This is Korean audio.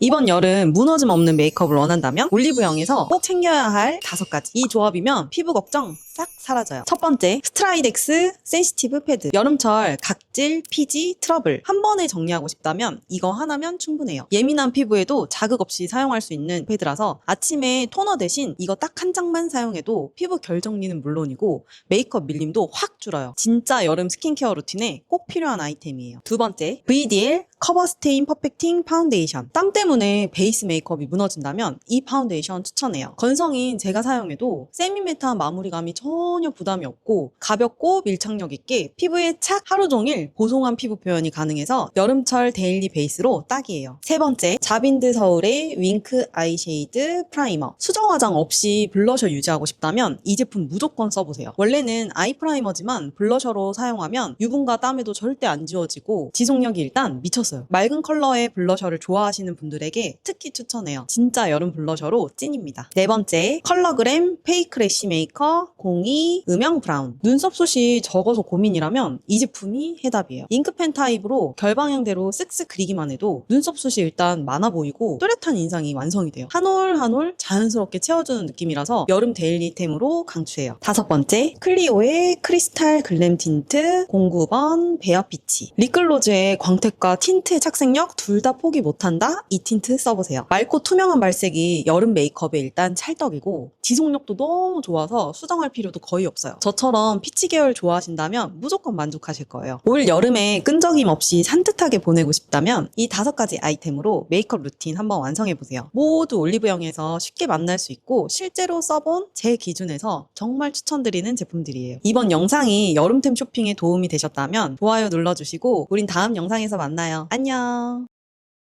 이번 여름 무너짐 없는 메이크업을 원한다면 올리브영에서 꼭 챙겨야 할 다섯 가지. 이 조합이면 피부 걱정 싹 사라져요. 첫 번째, 스트라이덱스 센시티브 패드. 여름철 각질, 피지, 트러블 한 번에 정리하고 싶다면 이거 하나면 충분해요. 예민한 피부에도 자극 없이 사용할 수 있는 패드라서 아침에 토너 대신 이거 딱 한 장만 사용해도 피부 결 정리는 물론이고 메이크업 밀림도 확 줄어요. 진짜 여름 스킨케어 루틴에 꼭 필요한 아이템이에요. 두 번째, VDL 커버 스테인 퍼펙팅 파운데이션. 땀 때문에 베이스 메이크업이 무너진다면 이 파운데이션 추천해요. 건성인 제가 사용해도 세미메타한 마무리감이 전혀 부담이 없고 가볍고 밀착력 있게 피부에 착 하루 종일 보송한 피부 표현이 가능해서 여름철 데일리 베이스로 딱이에요. 세 번째, 자빈드 서울의 윙크 아이쉐이드 프라이머. 수정 화장 없이 블러셔 유지하고 싶다면 이 제품 무조건 써보세요. 원래는 아이 프라이머지만 블러셔로 사용하면 유분과 땀에도 절대 안 지워지고 지속력이 일단 미쳤어요. 맑은 컬러의 블러셔를 좋아하시는 분들에게 특히 추천해요. 진짜 여름 블러셔로 찐입니다. 네 번째, 컬러그램 페이크 래쉬 메이커 02 음영 브라운. 눈썹 숱이 적어서 고민이라면 이 제품이 해답이에요. 잉크펜 타입으로 결방향대로 쓱쓱 그리기만 해도 눈썹 숱이 일단 많아 보이고 또렷한 인상이 완성이 돼요. 한 올 한 올 자연스럽게 채워주는 느낌이라서 여름 데일리템으로 강추해요. 다섯 번째, 클리오의 크리스탈 글램 틴트 09번 베어피치. 립글로즈의 광택과 틴트의 착색력 둘 다 포기 못한다? 이 틴트 써보세요. 맑고 투명한 발색이 여름 메이크업에 일단 찰떡이고 지속력도 너무 좋아서 수정할 필요도 거의 없어요. 저처럼 피치 계열 좋아하신다면 무조건 만족하실 거예요. 올 여름에 끈적임 없이 산뜻하게 보내고 싶다면 이 다섯 가지 아이템으로 메이크업 루틴 한번 완성해 보세요. 모두 올리브영에서 쉽게 만날 수 있고 실제로 써본 제 기준에서 정말 추천드리는 제품들이에요. 이번 영상이 여름템 쇼핑에 도움이 되셨다면 좋아요 눌러주시고 우린 다음 영상에서 만나요. 안녕!